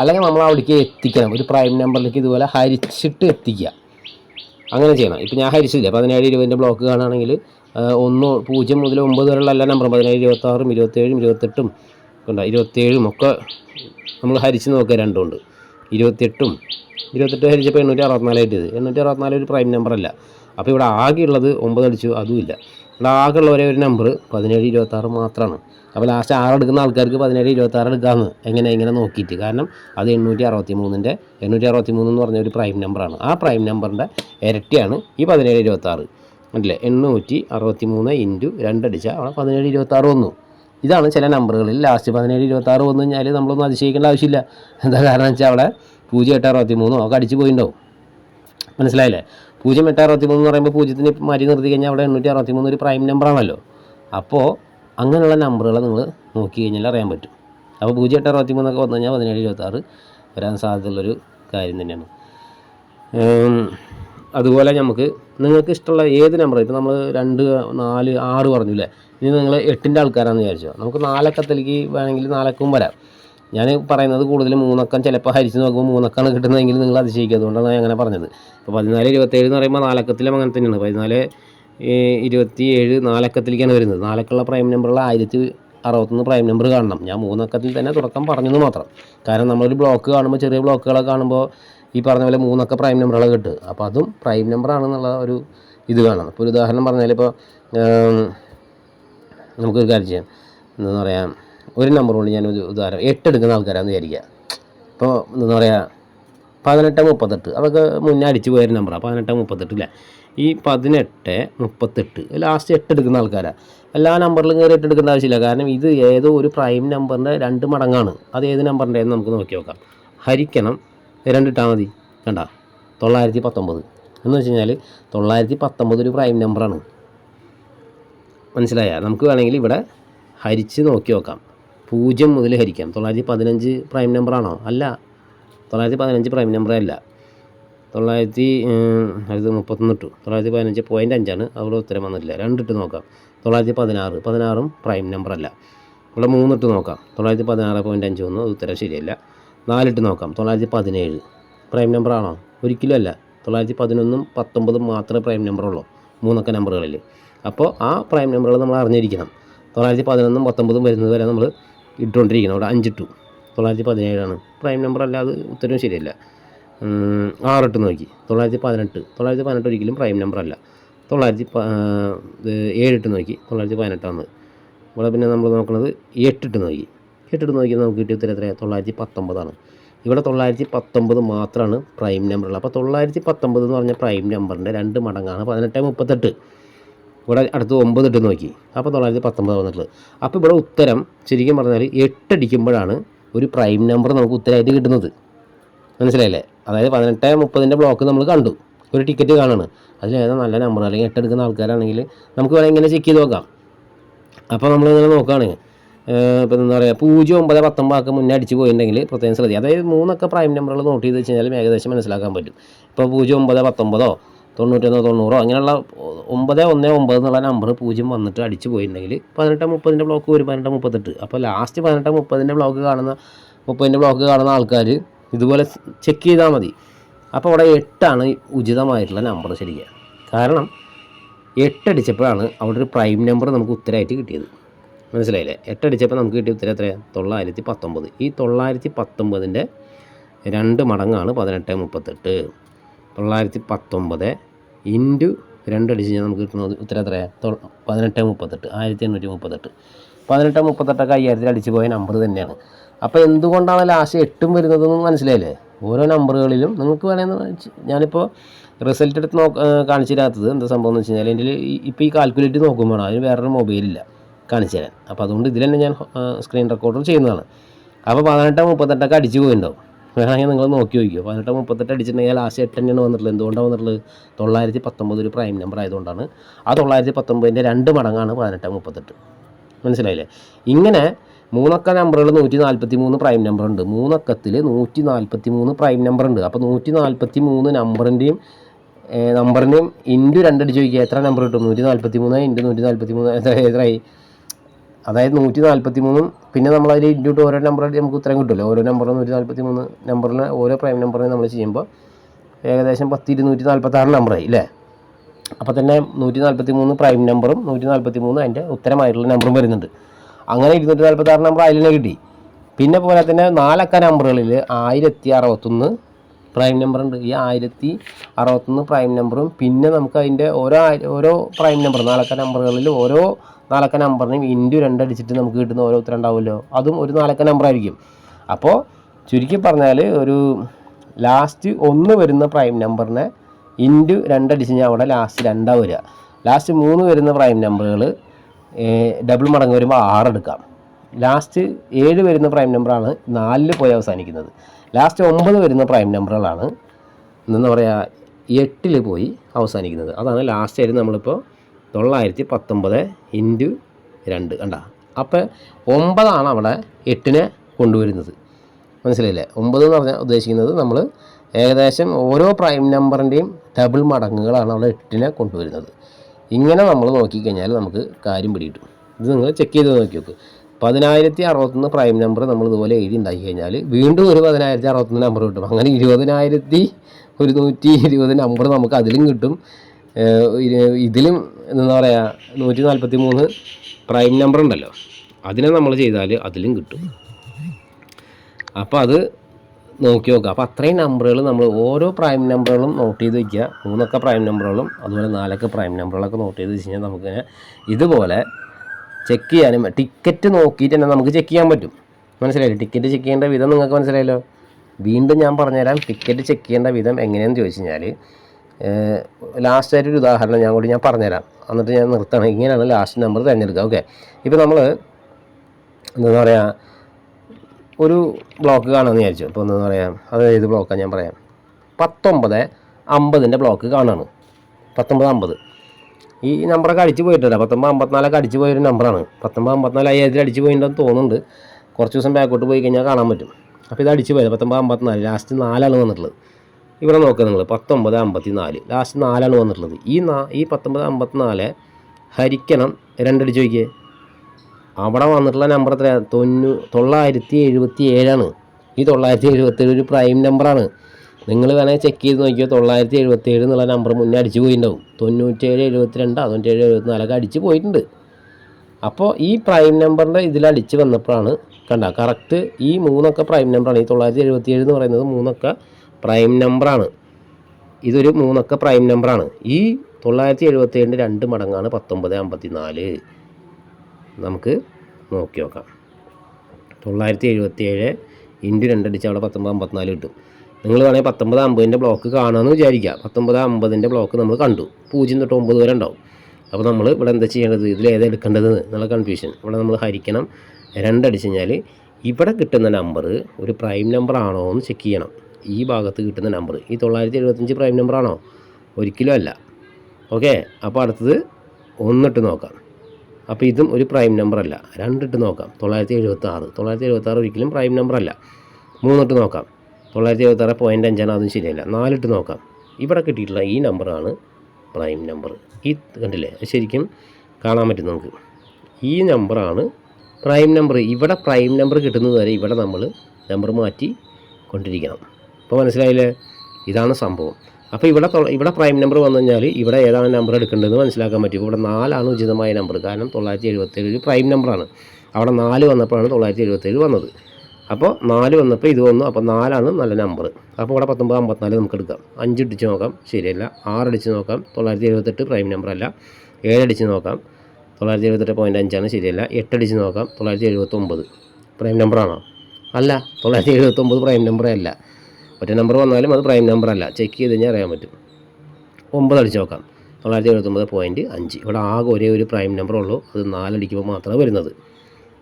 അല്ലെങ്കിൽ നമ്മൾ അവിടേക്ക് എത്തിക്കണം. ഒരു പ്രൈം നമ്പറിലേക്ക് ഇതുപോലെ ഹരിച്ചിട്ട് എത്തിക്കുക. അങ്ങനെ ചെയ്യണം. ഇപ്പം ഞാൻ ഹരിച്ചില്ല പതിനേഴ് ഇരുപതിന്റെ ബ്ലോക്ക് കാണുകയാണെങ്കിൽ ഒന്ന് പൂജ്യം മുതൽ ഒമ്പത് വരെയുള്ള എല്ലാ നമ്പറും പതിനേഴ് ഇരുപത്താറും ഇരുപത്തേഴും ഇരുപത്തെട്ടും കണ്ട ഇരുപത്തേഴും ഒക്കെ നമ്മൾ ഹരിച്ച് നോക്കുക രണ്ടുമുണ്ട്. ഇരുപത്തെട്ടും ഇരുപത്തെട്ട് ഹരിച്ചപ്പോൾ എണ്ണൂറ്റി അറുപത്തിനാലായിട്ട് ഇത് എണ്ണൂറ്റി അറുപത്തിനാല് ഒരു പ്രൈം നമ്പറല്ല അപ്പോൾ ഇവിടെ ആകെയുള്ളത് ഒമ്പത് അടിച്ചു അതുമില്ല ഇവിടെ ആകെയുള്ള ഒരേ ഒരു നമ്പർ പതിനേഴ് ഇരുപത്താറ് മാത്രമാണ് അപ്പോൾ ലാസ്റ്റ് ആറ് എടുക്കുന്ന ആൾക്കാർക്ക് പതിനേഴ് ഇരുപത്താറ് എടുക്കാമെന്ന് എങ്ങനെ ഇങ്ങനെ നോക്കിയിട്ട്. കാരണം അത് എണ്ണൂറ്റി അറുപത്തി മൂന്നിന്റെ എണ്ണൂറ്റി അറുപത്തി മൂന്ന് എന്ന് പറഞ്ഞ ഒരു പ്രൈം നമ്പറാണ് ആ പ്രൈം നമ്പറിന്റെ ഇരട്ടിയാണ് ഈ പതിനേഴ് ഇരുപത്താറ് അല്ലേ? എണ്ണൂറ്റി അറുപത്തി മൂന്ന് ഇന്റു രണ്ടടിച്ചാൽ അവിടെ പതിനേഴ് ഇരുപത്താറ് വന്നു. ഇതാണ് ചില നമ്പറുകളിൽ. ലാസ്റ്റ് പതിനേഴ് ഇരുപത്താറ് വന്നു കഴിഞ്ഞാൽ നമ്മളൊന്നും അതിശയിക്കേണ്ട ആവശ്യമില്ല. എന്താ കാരണം വെച്ചാൽ അവിടെ പൂജ്യം എട്ട് അറുപത്തി മൂന്നോ ഒക്കെ അടിച്ച് പോയിണ്ടാവും. മനസ്സിലായില്ലേ? പൂജ്യം എട്ട് അറുപത്തി മൂന്ന് എന്ന് പറയുമ്പോൾ പൂജ്യത്തിന് മാറ്റി നിർത്തി കഴിഞ്ഞാൽ അവിടെ എണ്ണൂറ്റി അറുപത്തി മൂന്ന് ഒരു പ്രൈം നമ്പറാണല്ലോ അപ്പോൾ അങ്ങനെയുള്ള നമ്പറുകൾ നിങ്ങൾ നോക്കി കഴിഞ്ഞാൽ അറിയാൻ പറ്റും. അപ്പോൾ പൂജ്യം എട്ട് അറുപത്തി മൂന്നൊക്കെ വന്നു കഴിഞ്ഞാൽ പതിനേഴ് ഇരുപത്താറ് വരാൻ സാധ്യതയുള്ളൊരു കാര്യം തന്നെയാണ്. അതുപോലെ നമുക്ക് നിങ്ങൾക്ക് ഇഷ്ടമുള്ള ഏത് നമ്പർ ഇപ്പോൾ നമ്മൾ രണ്ട് നാല് ആറ് പറഞ്ഞില്ലേ? ഇനി നിങ്ങൾ എട്ടിന്റെ ആൾക്കാരാണെന്ന് വിചാരിച്ചോ. നമുക്ക് നാലക്കത്തിലേക്ക് വേണമെങ്കിൽ നാലക്കും വരാം. ഞാൻ പറയുന്നത് കൂടുതലും മൂന്നക്കം ചിലപ്പോൾ ഹരിച്ച് നോക്കുമ്പോൾ മൂന്നക്കാണ് കിട്ടുന്നതെങ്കിൽ നിങ്ങൾ അതിശയിക്കുക അതുകൊണ്ടാണ് ഞാൻ അങ്ങനെ പറഞ്ഞത്. ഇപ്പോൾ പതിനാല് ഇരുപത്തേഴ് എന്ന് പറയുമ്പോൾ നാലക്കത്തിലും അങ്ങനെ തന്നെയാണ്. പതിനാല് ഇരുപത്തി ഏഴ് നാലക്കത്തിലേക്കാണ് വരുന്നത്. നാലക്കുള്ള പ്രൈം നമ്പറുള്ള ആയിരത്തി അറുപത്തൊന്ന് പ്രൈം നമ്പർ കാണണം. ഞാൻ മൂന്നക്കത്തിൽ തന്നെ തുടക്കം പറഞ്ഞെന്ന് മാത്രം. കാരണം നമ്മളൊരു ബ്ലോക്ക് കാണുമ്പോൾ ചെറിയ ബ്ലോക്കുകളൊക്കെ കാണുമ്പോൾ ഈ പറഞ്ഞ പോലെ മൂന്നൊക്കെ പ്രൈം നമ്പറുകൾ കിട്ടും അപ്പോൾ അതും പ്രൈം നമ്പറാണെന്നുള്ള ഒരു ഇത് കാണണം. ഇപ്പോൾ ഒരു ഉദാഹരണം പറഞ്ഞാൽ ഇപ്പോൾ നമുക്കൊരു കാര്യം ചെയ്യാം. എന്താ പറയുക ഒരു നമ്പർ കൊണ്ട് ഞാൻ ഒരു ഉദാഹരണം എട്ട് എടുക്കുന്ന ആൾക്കാരാന്ന് വിചാരിക്കുക. ഇപ്പോൾ എന്താ പറയുക പതിനെട്ട് മുപ്പത്തെട്ട് അതൊക്കെ മുന്നേ അടിച്ച് പോയൊരു നമ്പറാണ് പതിനെട്ട് മുപ്പത്തെട്ട് ഇല്ല ഈ പതിനെട്ട് മുപ്പത്തെട്ട് ലാസ്റ്റ് എട്ട് എടുക്കുന്ന ആൾക്കാരാണ് എല്ലാ നമ്പറിലും കയറി എട്ട് എടുക്കേണ്ട ആവശ്യമില്ല. കാരണം ഇത് ഏതോ ഒരു പ്രൈം നമ്പറിന്റെ രണ്ട് മടങ്ങാണ്. അത് ഏത് നമ്പറിന്റെ നമുക്ക് നോക്കി നോക്കാം. ഹരിക്കണം രണ്ടിട്ടാൽ മതി. കണ്ട? തൊള്ളായിരത്തി പത്തൊമ്പത് എന്ന് വെച്ച് കഴിഞ്ഞാൽ തൊള്ളായിരത്തി പത്തൊമ്പത് ഒരു പ്രൈം നമ്പറാണ് മനസ്സിലായ? നമുക്ക് വേണമെങ്കിൽ ഇവിടെ ഹരിച്ച് നോക്കി നോക്കാം. പൂജ്യം മുതൽ ഹരിക്കാം. തൊള്ളായിരത്തി പതിനഞ്ച് പ്രൈം നമ്പറാണോ അല്ല. തൊള്ളായിരത്തി പതിനഞ്ച് പ്രൈം നമ്പറേ അല്ല. തൊള്ളായിരത്തി അത് മുപ്പത്തൊന്ന് ഇട്ടു തൊള്ളായിരത്തി പതിനഞ്ച് പോയിന്റ് അഞ്ചാണ്. അവിടെ ഉത്തരം വന്നില്ല രണ്ടിട്ട് നോക്കാം. തൊള്ളായിരത്തി പതിനാറ് പതിനാറും പ്രൈം നമ്പറല്ല ഇവിടെ മൂന്നിട്ട് നോക്കാം. തൊള്ളായിരത്തി പതിനാറ് പോയിന്റ് അഞ്ച് അത് ഉത്തരം ശരിയല്ല. നാലിട്ട് നോക്കാം. തൊള്ളായിരത്തി പതിനേഴ് പ്രൈം നമ്പറാണോ ഒരിക്കലും അല്ല. തൊള്ളായിരത്തി പതിനൊന്നും പത്തൊമ്പതും മാത്രമേ പ്രൈം നമ്പറുള്ളൂ മൂന്നൊക്കെ നമ്പറുകളിൽ അപ്പോൾ ആ പ്രൈം നമ്പറുകൾ നമ്മൾ അറിഞ്ഞിരിക്കണം. തൊള്ളായിരത്തി പതിനൊന്നും പത്തൊമ്പതും വരുന്നത് വരെ നമ്മൾ ഇട്ടുകൊണ്ടിരിക്കണം. അവിടെ അഞ്ച് അഞ്ചിട്ടു. തൊള്ളായിരത്തി പതിനേഴാണ് പ്രൈം നമ്പർ അല്ലാതെ ഉത്തരവും ശരിയല്ല. ആറിട്ട് നോക്കി. തൊള്ളായിരത്തി പതിനെട്ട് തൊള്ളായിരത്തി പതിനെട്ട് ഒരിക്കലും പ്രൈം നമ്പർ അല്ല. തൊള്ളായിരത്തി ഏഴിട്ട് നോക്കി. തൊള്ളായിരത്തി പതിനെട്ടാണ് ഇവിടെ പിന്നെ നമ്മൾ നോക്കുന്നത് എട്ടിട്ട് നോക്കി. എട്ടിട്ട് നോക്കി നമുക്ക് കിട്ടിയ ഉത്തരം എത്രയാണ് തൊള്ളായിരത്തി പത്തൊമ്പതാണ് ഇവിടെ തൊള്ളായിരത്തി പത്തൊമ്പത് മാത്രമാണ് പ്രൈം നമ്പർ നമ്പറുള്ളത് അപ്പോൾ തൊള്ളായിരത്തി പത്തൊമ്പത് എന്ന് പറഞ്ഞ പ്രൈം നമ്പറിന്റെ രണ്ട് മടങ്ങാണ് പതിനെട്ട് മുപ്പത്തെട്ട്. ഇവിടെ അടുത്ത് ഒമ്പത് ഇട്ട് നോക്കി. അപ്പോൾ തൊള്ളായിരത്തി പത്തൊമ്പത് വന്നിട്ടുള്ളത്. അപ്പോൾ ഇവിടെ ഉത്തരം ശരിക്കും പറഞ്ഞാൽ എട്ടടിക്കുമ്പോഴാണ് ഒരു പ്രൈം നമ്പർ നമുക്ക് ഉത്തരമായിട്ട് കിട്ടുന്നത്. മനസ്സിലായില്ലേ? അതായത് പതിനെട്ട് മുപ്പതിന്റെ ബ്ലോക്ക് നമ്മൾ കണ്ടു. ഒരു ടിക്കറ്റ് കാണാണ്. അതിലേതാ നല്ല നമ്പർ അല്ലെങ്കിൽ എട്ടെടുക്കുന്ന ആൾക്കാരാണെങ്കിൽ നമുക്ക് വേണമെങ്കിൽ ഇങ്ങനെ ചെക്ക് ചെയ്ത് നോക്കാം. അപ്പോൾ നമ്മൾ നമ്മളിങ്ങനെ നോക്കുകയാണ് ഇപ്പം എന്താ പറയുക പൂജ്യം ഒമ്പത് പത്തൊമ്പതൊക്കെ മുന്നേ അടിച്ച് പോയിട്ടുണ്ടെങ്കിൽ പ്രത്യേകം ശ്രദ്ധിക്കുക. അതായത് മൂന്നൊക്കെ പ്രൈം നമ്പറുകൾ നോട്ട് ചെയ്ത് വെച്ച് കഴിഞ്ഞാൽ ഏകദേശം മനസ്സിലാക്കാൻ പറ്റും. ഇപ്പോൾ പൂജ്യം ഒമ്പത് പത്തൊമ്പതോ തൊണ്ണൂറ്റൊന്നോ തൊണ്ണൂറോ അങ്ങനെയുള്ള ഒമ്പത് ഒന്ന് ഒമ്പത് എന്നുള്ള നമ്പർ പൂജ്യം വന്നിട്ട് അടിച്ച് പോയിട്ടുണ്ടെങ്കിൽ പതിനെട്ട് മുപ്പതിന്റെ ബ്ലോക്ക് വരും പതിനെട്ട് മുപ്പത്തെട്ട്. അപ്പോൾ ലാസ്റ്റ് പതിനെട്ട് മുപ്പതിന്റെ ബ്ലോക്ക് കാണുന്ന മുപ്പതിന്റെ ബ്ലോക്ക് കാണുന്ന ആൾക്കാർ ഇതുപോലെ ചെക്ക് ചെയ്താൽ മതി. അപ്പോൾ അവിടെ എട്ടാണ് ഉചിതമായിട്ടുള്ള നമ്പർ ശരിക്കുക കാരണം എട്ടടിച്ചപ്പോഴാണ് അവിടെ ഒരു പ്രൈം നമ്പർ നമുക്ക് ഉത്തരമായിട്ട് കിട്ടിയത്. മനസ്സിലായില്ലേ? എട്ടടിച്ചപ്പോൾ നമുക്ക് കിട്ടിയ ഉത്തരം എത്രയാണ് തൊള്ളായിരത്തി പത്തൊമ്പത് ഈ തൊള്ളായിരത്തി പത്തൊമ്പതിന്റെ രണ്ട് മടങ്ങാണ് പതിനെട്ട് മുപ്പത്തെട്ട്. തൊള്ളായിരത്തി പത്തൊമ്പത് ഇന്റു രണ്ടടിച്ച് കഴിഞ്ഞാൽ നമുക്ക് കിട്ടുന്നത് ഉത്തരം എത്രയാണ് തൊ- പതിനെട്ട് മുപ്പത്തെട്ട്. ആയിരത്തി എണ്ണൂറ്റി മുപ്പത്തെട്ട്. പതിനെട്ട് മുപ്പത്തെട്ടൊക്കെ അയ്യായിരത്തിൽ അടിച്ച് പോയ നമ്പർ തന്നെയാണ്. അപ്പോൾ എന്തുകൊണ്ടാണ് ലാസ്റ്റ് എട്ടും വരുന്നതെന്ന് മനസ്സിലായില്ലേ? ഓരോ നമ്പറുകളിലും നിങ്ങൾക്ക് വേണമെന്ന് ഞാനിപ്പോൾ റിസൾട്ട് എടുത്ത് നോ കാണിച്ചിരാത്തത് എന്താ സംഭവം എന്ന് വെച്ച് കഴിഞ്ഞാൽ എന്റെ ഇപ്പോൾ ഈ കാൽക്കുലേറ്റ് നോക്കുമ്പോൾ അതിന് വേറൊരു മൊബൈലില്ല. കാണിച്ചു തരാൻ. അപ്പോൾ അതുകൊണ്ട് ഇതിൽ തന്നെ ഞാൻ സ്ക്രീൻ റെക്കോർഡർ ചെയ്യുന്നതാണ്. അപ്പോൾ പതിനെട്ട് മുപ്പത്തെട്ടൊക്കെ അടിച്ച് പോയിട്ടുണ്ടാവും വേണമെങ്കിൽ നിങ്ങൾ നോക്കി നോക്കിയോ പതിനെട്ട് മുപ്പത്തെട്ട് അടിച്ചിട്ടുണ്ടെങ്കിൽ ലാസ്റ്റ് എട്ട് തന്നെയാണ് വന്നിട്ടുള്ളത്. എന്തുകൊണ്ടാണ് വന്നിട്ടുള്ളത്? തൊള്ളായിരത്തി പത്തൊമ്പത് ഒരു പ്രൈം നമ്പർ ആയതുകൊണ്ടാണ്. ആ തൊള്ളായിരത്തി പത്തൊമ്പതിന്റെ രണ്ട് മടങ്ങാണ് പതിനെട്ട് മുപ്പത്തെട്ട്. മനസ്സിലായില്ലേ? ഇങ്ങനെ മൂന്നക്ക നമ്പറുകൾ നൂറ്റി നാൽപ്പത്തി മൂന്ന് പ്രൈം നമ്പർ ഉണ്ട്. മൂന്നക്കത്തിൽ നൂറ്റി നാൽപ്പത്തി മൂന്ന് പ്രൈം നമ്പർ ഉണ്ട്. അപ്പോൾ നൂറ്റി നാൽപ്പത്തി മൂന്ന് നമ്പറിന്റെയും നമ്പറിന്റെയും ഇന്റു രണ്ടടിച്ച് ചോദിക്കുക എത്ര നമ്പർ കിട്ടും? നൂറ്റി നാൽപ്പത്തി മൂന്ന് ഇന്റു നൂറ്റി നാൽപ്പത്തി മൂന്ന് എത്ര എത്രയായി അതായത് നൂറ്റി നാൽപ്പത്തി മൂന്നും പിന്നെ നമ്മൾ അതിൽ ഇന്റു ഓരോ നമ്പർ നമുക്ക് ഉത്തരം കിട്ടുമല്ലോ. ഓരോ നമ്പറും നൂറ്റി നാൽപ്പത്തി മൂന്ന് നമ്പറിൽ ഓരോ പ്രൈം നമ്പറിനെ നമ്മൾ ചെയ്യുമ്പോൾ ഏകദേശം പത്ത് ഇരുന്നൂറ്റി നാൽപ്പത്തി ആറ് നമ്പറായി അല്ലേ അപ്പോൾ തന്നെ നൂറ്റി നാൽപ്പത്തി മൂന്ന് പ്രൈം നമ്പറും നൂറ്റി നാൽപ്പത്തി മൂന്ന് അതിന്റെ ഉത്തരമായിട്ടുള്ള നമ്പറും വരുന്നുണ്ട്. അങ്ങനെ ഇരുന്നൂറ്റി നാൽപ്പത്തി ആറ് നമ്പർ അതിൽ തന്നെ കിട്ടി. പിന്നെ പോലെ തന്നെ നാലക്ക നമ്പറുകളിൽ ആയിരത്തി അറുപത്തൊന്ന് പ്രൈം നമ്പറുണ്ട് ഈ ആയിരത്തി അറുപത്തൊന്ന് പ്രൈം നമ്പറും പിന്നെ നമുക്ക് അതിന്റെ ഓരോ ഓരോ പ്രൈം നമ്പർ നാലക്ക നമ്പറുകളിൽ ഓരോ നാലക്ക നമ്പറിനും ഇന്റു രണ്ടടിച്ചിട്ട് നമുക്ക് കിട്ടുന്ന ഓരോ ഉത്തരം ഉണ്ടാവുമല്ലോ. അതും ഒരു നാലക്ക നമ്പർ ആയിരിക്കും. അപ്പോൾ ചുരുക്കി പറഞ്ഞാൽ ഒരു ലാസ്റ്റ് ഒന്ന് വരുന്ന പ്രൈം നമ്പറിനെ ഇന്റു രണ്ടടിച്ച് അവിടെ ലാസ്റ്റ് രണ്ടാ വരിക. ലാസ്റ്റ് മൂന്ന് വരുന്ന പ്രൈം നമ്പറുകൾ ഡബിൾ മടങ്ങ് വരുമ്പോൾ ആറ് എടുക്കാം. ലാസ്റ്റ് ഏഴ് വരുന്ന പ്രൈം നമ്പറാണ് നാലിൽ പോയി അവസാനിക്കുന്നത്. ലാസ്റ്റ് ഒമ്പത് വരുന്ന പ്രൈം നമ്പറുകളാണ് എന്താ പറയുക എട്ടിൽ പോയി അവസാനിക്കുന്നത്. അതാണ് ലാസ്റ്റ് ആയിട്ട് നമ്മളിപ്പോൾ തൊള്ളായിരത്തി പത്തൊമ്പത് ഇന്റു രണ്ട് കണ്ട? അപ്പോൾ ഒമ്പതാണ് അവിടെ എട്ടിനെ കൊണ്ടുവരുന്നത്. മനസ്സിലായില്ലേ? ഒമ്പത് എന്ന് പറഞ്ഞാൽ ഉദ്ദേശിക്കുന്നത് നമ്മൾ ഏകദേശം ഓരോ പ്രൈം നമ്പറിന്റെയും ഡബിൾ മടങ്ങുകളാണ് അവിടെ എട്ടിനെ കൊണ്ടുവരുന്നത്. ഇങ്ങനെ നമ്മൾ നോക്കിക്കഴിഞ്ഞാൽ നമുക്ക് കാര്യം പിടികിട്ടും. ഇത് നിങ്ങൾ ചെക്ക് ചെയ്ത് നോക്കി നോക്ക്. പതിനായിരത്തി അറുപത്തൊന്ന് പ്രൈം നമ്പർ നമ്മൾ ഇതുപോലെ എഴുതി ഉണ്ടാക്കി കഴിഞ്ഞാൽ വീണ്ടും ഒരു പതിനായിരത്തി അറുപത്തൊന്ന് നമ്പർ കിട്ടും. അങ്ങനെ ഇരുപതിനായിരത്തി ഒരു നൂറ്റി ഇരുപത് നമ്പർ നമുക്ക് അതിലും കിട്ടും. ഇതിലും എന്താ പറയുക നൂറ്റി നാൽപ്പത്തി മൂന്ന് പ്രൈം നമ്പർ ഉണ്ടല്ലോ. അതിനെ നമ്മൾ ചെയ്താൽ അതിലും കിട്ടും. അപ്പോൾ അത് നോക്കി നോക്കുക. അപ്പോൾ അത്രയും നമ്പറുകൾ നമ്മൾ ഓരോ പ്രൈം നമ്പറുകളും നോട്ട് ചെയ്ത് വയ്ക്കുക മൂന്നൊക്കെ പ്രൈം നമ്പറുകളും അതുപോലെ നാലൊക്കെ പ്രൈം നമ്പറുകളൊക്കെ നോട്ട് ചെയ്ത് വെച്ച് കഴിഞ്ഞാൽ നമുക്കിങ്ങനെ ഇതുപോലെ ചെക്ക് ചെയ്യാനും ടിക്കറ്റ് നോക്കിയിട്ട് തന്നെ നമുക്ക് ചെക്ക് ചെയ്യാൻ പറ്റും. മനസ്സിലായില്ലേ? ടിക്കറ്റ് ചെക്ക് ചെയ്യേണ്ട വിധം നിങ്ങൾക്ക് മനസ്സിലായല്ലോ? വീണ്ടും ഞാൻ പറഞ്ഞുതരാം. ടിക്കറ്റ് ചെക്ക് ചെയ്യേണ്ട വിധം എങ്ങനെയാണെന്ന് ചോദിച്ചു കഴിഞ്ഞാൽ ലാസ്റ്റായിട്ട് ഒരു ഉദാഹരണം ഞാൻ കൂടി ഞാൻ പറഞ്ഞുതരാം. എന്നിട്ട് ഞാൻ നിർത്തണം. ഇങ്ങനെയാണ് ലാസ്റ്റ് നമ്പർ തിരഞ്ഞെടുക്കുക. ഓക്കെ ഇപ്പോൾ നമ്മൾ എന്താ പറയുക ഒരു ബ്ലോക്ക് കാണുമെന്ന് വിചാരിച്ചു. ഇപ്പോൾ എന്താ പറയുക അത് ഏത് ബ്ലോക്കാണ് ഞാൻ പറയാം. പത്തൊമ്പത് അമ്പതിന്റെ ബ്ലോക്ക് കാണുകയാണ് പത്തൊമ്പത് അമ്പത്. ഈ നമ്പറൊക്കെ അടിച്ച് പോയിട്ടില്ല പത്തൊമ്പത് അമ്പത്തിനാലൊക്കെ അടിച്ച് പോയൊരു നമ്പറാണ് പത്തൊമ്പത് അമ്പത്തിനാല് അയ്യായിരത്തിൽ അടിച്ച് പോയിട്ടുണ്ടെന്ന് തോന്നുന്നുണ്ട്. കുറച്ച് ദിവസം ബാക്കോട്ട് പോയി കഴിഞ്ഞാൽ കാണാൻ പറ്റും. അപ്പോൾ ഇത് അടിച്ച് പോയത് പത്തൊമ്പത് അമ്പത്തിനാല്. ലാസ്റ്റ് നാലാണ് വന്നിട്ടുള്ളത്. ഇവിടെ നോക്കുക നിങ്ങൾ പത്തൊമ്പത് അമ്പത്തി നാല് ലാസ്റ്റ് നാലാണ് വന്നിട്ടുള്ളത്. ഈ നാ ഈ പത്തൊമ്പത് അമ്പത്തിനാല് ഹരിക്കണം രണ്ടടി നോക്കിയേ അവിടെ വന്നിട്ടുള്ള നമ്പർ എത്ര തൊണ്ണൂ തൊള്ളായിരത്തി എഴുപത്തി ഏഴാണ് ഈ തൊള്ളായിരത്തി എഴുപത്തി ഏഴ് ഒരു പ്രൈം നമ്പറാണ് നിങ്ങൾ വേണമെങ്കിൽ ചെക്ക് ചെയ്ത് നോക്കിയോ? തൊള്ളായിരത്തി എഴുപത്തി ഏഴ് എന്നുള്ള നമ്പർ മുന്നേ അടിച്ച് പോയിട്ടുണ്ടാവും. തൊണ്ണൂറ്റേഴ് എഴുപത്തിരണ്ട് തൊണ്ണൂറ്റേഴ് എഴുപത്തിനാലൊക്കെ അടിച്ച് പോയിട്ടുണ്ട്. അപ്പോൾ ഈ പ്രൈം നമ്പറിന്റെ ഇതിലടിച്ച് വന്നപ്പോഴാണ് കണ്ട കറക്റ്റ് ഈ മൂന്നൊക്കെ പ്രൈം നമ്പറാണ് ഈ തൊള്ളായിരത്തി എഴുപത്തി ഏഴ് എന്ന് പറയുന്നത് മൂന്നൊക്കെ പ്രൈം നമ്പറാണ്. ഇതൊരു മൂന്നക്ക പ്രൈം നമ്പറാണ്. ഈ തൊള്ളായിരത്തി എഴുപത്തി ഏഴിന്റെ രണ്ട് മടങ്ങാണ് പത്തൊമ്പത് അമ്പത്തി നാല് നമുക്ക് നോക്കി നോക്കാം. തൊള്ളായിരത്തി എഴുപത്തി ഏഴ് ഇന്റു രണ്ടടിച്ച് അവിടെ പത്തൊമ്പത് അമ്പത്തിനാല് കിട്ടും. നിങ്ങൾ വേണമെങ്കിൽ പത്തൊമ്പത് അമ്പതിന്റെ ബ്ലോക്ക് കാണാമെന്ന് വിചാരിക്കുക. പത്തൊമ്പത് അമ്പതിന്റെ ബ്ലോക്ക് നമ്മൾ കണ്ടു. പൂജ്യം തൊട്ട് ഒമ്പത് വരെ ഉണ്ടാവും. അപ്പോൾ നമ്മൾ ഇവിടെ എന്താ ചെയ്യേണ്ടത്? ഇതിൽ ഏതാ എടുക്കേണ്ടത് എന്നുള്ള കൺഫ്യൂഷൻ ഇവിടെ നമ്മൾ ഹരിക്കണം. രണ്ടടിച്ച് കഴിഞ്ഞാൽ ഇവിടെ കിട്ടുന്ന നമ്പർ ഒരു പ്രൈം നമ്പർ ആണോ എന്ന് ചെക്ക് ചെയ്യണം. ഈ ഭാഗത്ത് കിട്ടുന്ന നമ്പർ ഈ തൊള്ളായിരത്തി എഴുപത്തഞ്ച് പ്രൈം നമ്പറാണോ ഒരിക്കലും അല്ല. ഓക്കെ അപ്പോൾ അടുത്തത് ഒന്നിട്ട് നോക്കാം. അപ്പോൾ ഇതും ഒരു പ്രൈം നമ്പർ അല്ല. രണ്ടിട്ട് നോക്കാം. തൊള്ളായിരത്തി എഴുപത്തി ആറ് തൊള്ളായിരത്തി എഴുപത്തി ആറ് ഒരിക്കലും പ്രൈം നമ്പർ അല്ല. മൂന്നിട്ട് നോക്കാം. തൊള്ളായിരത്തി എഴുപത്തി ആറ് പോയിന്റ് അഞ്ചാണ്. അതും ശരിയല്ല. നാലിട്ട് നോക്കാം. ഇവിടെ കിട്ടിയിട്ടുള്ള ഈ നമ്പറാണ് പ്രൈം നമ്പർ ഈ കണ്ടില്ലേ? ശരിക്കും കാണാൻ പറ്റും നമുക്ക്. ഈ നമ്പറാണ് പ്രൈം നമ്പർ ഇവിടെ പ്രൈം നമ്പർ കിട്ടുന്നത് വരെ ഇവിടെ നമ്മൾ നമ്പർ മാറ്റി കൊണ്ടിരിക്കണം. ഇപ്പോൾ മനസ്സിലായില്ലേ? ഇതാണ് സംഭവം. അപ്പോൾ ഇവിടെ ഇവിടെ പ്രൈം നമ്പർ വന്നു കഴിഞ്ഞാൽ ഇവിടെ ഏതാണ് നമ്പർ എടുക്കേണ്ടതെന്ന് മനസ്സിലാക്കാൻ പറ്റും. ഇവിടെ നാലാണ് ഉചിതമായ നമ്പർ കാരണം തൊള്ളായിരത്തി എഴുപത്തേഴ് പ്രൈം നമ്പറാണ് അവിടെ നാല് വന്നപ്പോഴാണ് തൊള്ളായിരത്തി എഴുപത്തേഴ് വന്നത്. അപ്പോൾ നാല് വന്നപ്പോൾ ഇത് വന്നു. അപ്പോൾ നാലാണ് നല്ല നമ്പർ അപ്പോൾ ഇവിടെ പത്തൊമ്പത് അമ്പത്തിനാല് നമുക്ക് എടുക്കാം. അഞ്ച് അടിച്ച് നോക്കാം. ശരിയല്ല. ആറ് അടിച്ച് നോക്കാം. തൊള്ളായിരത്തി എഴുപത്തെട്ട് പ്രൈം നമ്പർ അല്ല. ഏഴ് അടിച്ച് നോക്കാം. തൊള്ളായിരത്തി എഴുപത്തെട്ട് പോയിന്റ് അഞ്ചാണ് ശരിയല്ല. എട്ട് അടിച്ച് നോക്കാം. തൊള്ളായിരത്തി എഴുപത്തൊമ്പത് പ്രൈം നമ്പറാണോ അല്ല. തൊള്ളായിരത്തി എഴുപത്തൊമ്പത് പ്രൈം നമ്പറേ അല്ല. ഒറ്റ നമ്പർ വന്നാലും അത് പ്രൈം നമ്പർ അല്ല. ചെക്ക് ചെയ്ത് കഴിഞ്ഞാൽ അറിയാൻ പറ്റും. ഒമ്പത് അടിച്ച് നോക്കാം. തൊള്ളായിരത്തി എഴുപത്തൊമ്പത് പോയിന്റ് അഞ്ച്. ഇവിടെ ആകെ ഒരേ ഒരു പ്രൈം നമ്പർ ഉള്ളൂ. അത് നാലടിക്കുമ്പോൾ മാത്രമേ വരുന്നത്.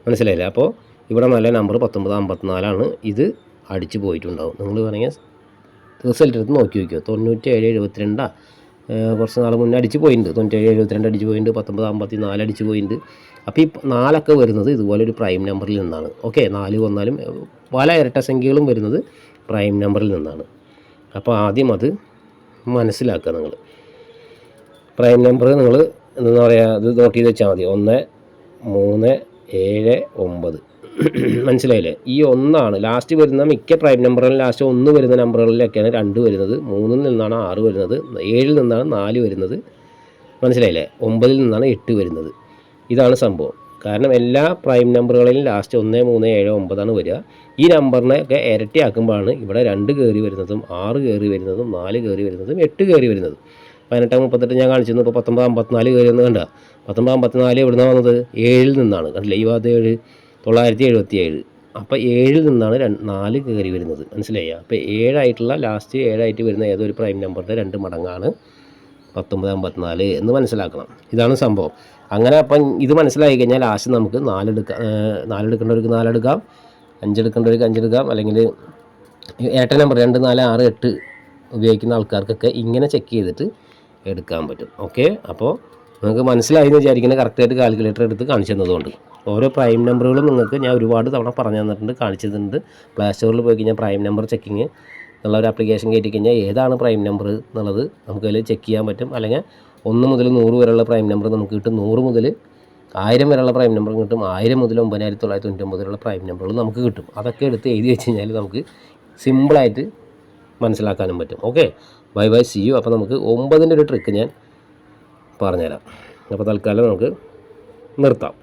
മനസ്സിലായില്ലേ? അപ്പോൾ ഇവിടെ നല്ല നമ്പർ പത്തൊമ്പത് അമ്പത്തിനാലാണ് ഇത് അടിച്ച് പോയിട്ടുണ്ടാവും. നിങ്ങൾ വേണമെങ്കിൽ റിസൾട്ട് എടുത്ത് നോക്കി നോക്കിയോ തൊണ്ണൂറ്റേഴ് എഴുപത്തിരണ്ടാ. ഏഹ് കുറച്ച് നാൾ മുന്നേ അടിച്ച് പോയിട്ടുണ്ട്. തൊണ്ണൂറ്റേഴ് എഴുപത്തിരണ്ട് അടിച്ച് പോയിട്ടുണ്ട്. പത്തൊമ്പത് അമ്പത്തി നാല് അടിച്ച് പോയിട്ടുണ്ട്. അപ്പോൾ ഈ നാലൊക്കെ വരുന്നത് ഇതുപോലെ ഒരു പ്രൈം നമ്പറിൽ നിന്നാണ്. ഓക്കെ നാല് വന്നാലും പല ഇരട്ട സംഖ്യകളും വരുന്നത്. പ്രൈം നമ്പറിൽ നിന്നാണ്. അപ്പോൾ ആദ്യം അത് മനസ്സിലാക്കുക നിങ്ങൾ. പ്രൈം നമ്പർ നിങ്ങൾ എന്താ പറയുക അത് നോട്ട് ചെയ്ത് വെച്ചാൽ മതി. ഒന്ന് മൂന്ന് ഏഴ് ഒമ്പത്. മനസ്സിലായില്ലേ? ഈ ഒന്നാണ്. ലാസ്റ്റ് വരുന്ന മിക്ക പ്രൈം നമ്പറുകളിൽ ലാസ്റ്റ് ഒന്ന് വരുന്ന നമ്പറുകളിലൊക്കെയാണ് രണ്ട് വരുന്നത്. മൂന്നിൽ നിന്നാണ് ആറ് വരുന്നത്. ഏഴിൽ നിന്നാണ് നാല് വരുന്നത്. മനസ്സിലായില്ലേ? ഒമ്പതിൽ നിന്നാണ് എട്ട് വരുന്നത്. ഇതാണ് സംഭവം. കാരണം എല്ലാ പ്രൈം നമ്പറുകളിലും ലാസ്റ്റ് ഒന്ന് മൂന്ന് ഏഴ് ഒമ്പതാണ് വരിക. ഈ നമ്പറിനെ ഒക്കെ ഇരട്ടിയാക്കുമ്പോഴാണ് ഇവിടെ രണ്ട് കയറി വരുന്നതും ആറ് കയറി വരുന്നതും നാല് കയറി വരുന്നതും എട്ട് കയറി വരുന്നതും. പതിനെട്ട് മുപ്പത്തെട്ട് ഞാൻ കാണിച്ചിരുന്നു ഇപ്പോൾ പത്തൊമ്പത് അമ്പത്തിനാല് കയറി എന്ന് കണ്ട. പത്തൊമ്പത് അമ്പത്തിനാല് എവിടുന്ന വന്നത്? ഏഴിൽ നിന്നാണ്. കണ്ടില്ല? ഈ ഭാഗത്ത് ഏഴ് തൊള്ളായിരത്തി എഴുപത്തി ഏഴ് അപ്പോൾ ഏഴിൽ നിന്നാണ് രണ്ട് നാല് കയറി വരുന്നത്. മനസ്സിലായി? അപ്പോൾ ഏഴായിട്ടുള്ള ലാസ്റ്റ് ഏഴായിട്ട് വരുന്ന ഏതൊരു പ്രൈം നമ്പറിന്റെ രണ്ട് മടങ്ങാണ് പത്തൊമ്പത് അമ്പത്തിനാല് എന്ന് മനസ്സിലാക്കണം. ഇതാണ് സംഭവം. അങ്ങനെ അപ്പം ഇത് മനസ്സിലായി കഴിഞ്ഞാൽ ലാസ്റ്റ് നമുക്ക് നാലെടുക്കാം നാലെടുക്കേണ്ടവർക്ക് നാലെടുക്കാം അഞ്ചെടുക്കേണ്ടവർക്ക് അഞ്ചെടുക്കാം അല്ലെങ്കിൽ ഏട്ട നമ്പർ രണ്ട് നാല് ആറ് എട്ട് ഉപയോഗിക്കുന്ന ആൾക്കാർക്കൊക്കെ ഇങ്ങനെ ചെക്ക് ചെയ്തിട്ട് എടുക്കാൻ പറ്റും. ഓക്കെ അപ്പോൾ നിങ്ങൾക്ക് മനസ്സിലായി എന്ന് വിചാരിക്കുന്നത് കറക്റ്റായിട്ട് കാൽക്കുലേറ്റർ എടുത്ത് കാണിച്ചു തന്നതുകൊണ്ട്. ഓരോ പ്രൈം നമ്പറുകളും നിങ്ങൾക്ക് ഞാൻ ഒരുപാട് തവണ പറഞ്ഞു തന്നിട്ടുണ്ട് കാണിച്ചു തന്നിട്ടുണ്ട്. പ്ലേ സ്റ്റോറിൽ പോയി കഴിഞ്ഞാൽ പ്രൈം നമ്പർ ചെക്കിങ് എന്നുള്ള ഒരു ആപ്ലിക്കേഷൻ കയറ്റി കഴിഞ്ഞാൽ ഏതാണ് പ്രൈം നമ്പർ എന്നുള്ളത് നമുക്കതിൽ ചെക്ക് ചെയ്യാൻ പറ്റും. അല്ലെങ്കിൽ ഒന്ന് മുതൽ നൂറ് വരെയുള്ള പ്രൈം നമ്പർ നമുക്ക് കിട്ടും. നൂറ് മുതൽ ആയിരം വരെയുള്ള പ്രൈം നമ്പർ കിട്ടും. ആയിരം മുതൽ ഒമ്പതിനായിരത്തി തൊള്ളായിരത്തി തൊണ്ണൂറ്റൊമ്പത് വരെയുള്ള പ്രൈം നമ്പറുകൾ നമുക്ക് കിട്ടും. അതൊക്കെ എടുത്ത് എഴുതി വെച്ച് കഴിഞ്ഞാൽ നമുക്ക് സിമ്പിളായിട്ട് മനസ്സിലാക്കാനും പറ്റും. Okay bye bye see you അപ്പോൾ നമുക്ക് ഒമ്പതിന്റെ ഒരു ട്രിക്ക് ഞാൻ പറഞ്ഞുതരാം. അപ്പോൾ തൽക്കാലം നമുക്ക് നിർത്താം.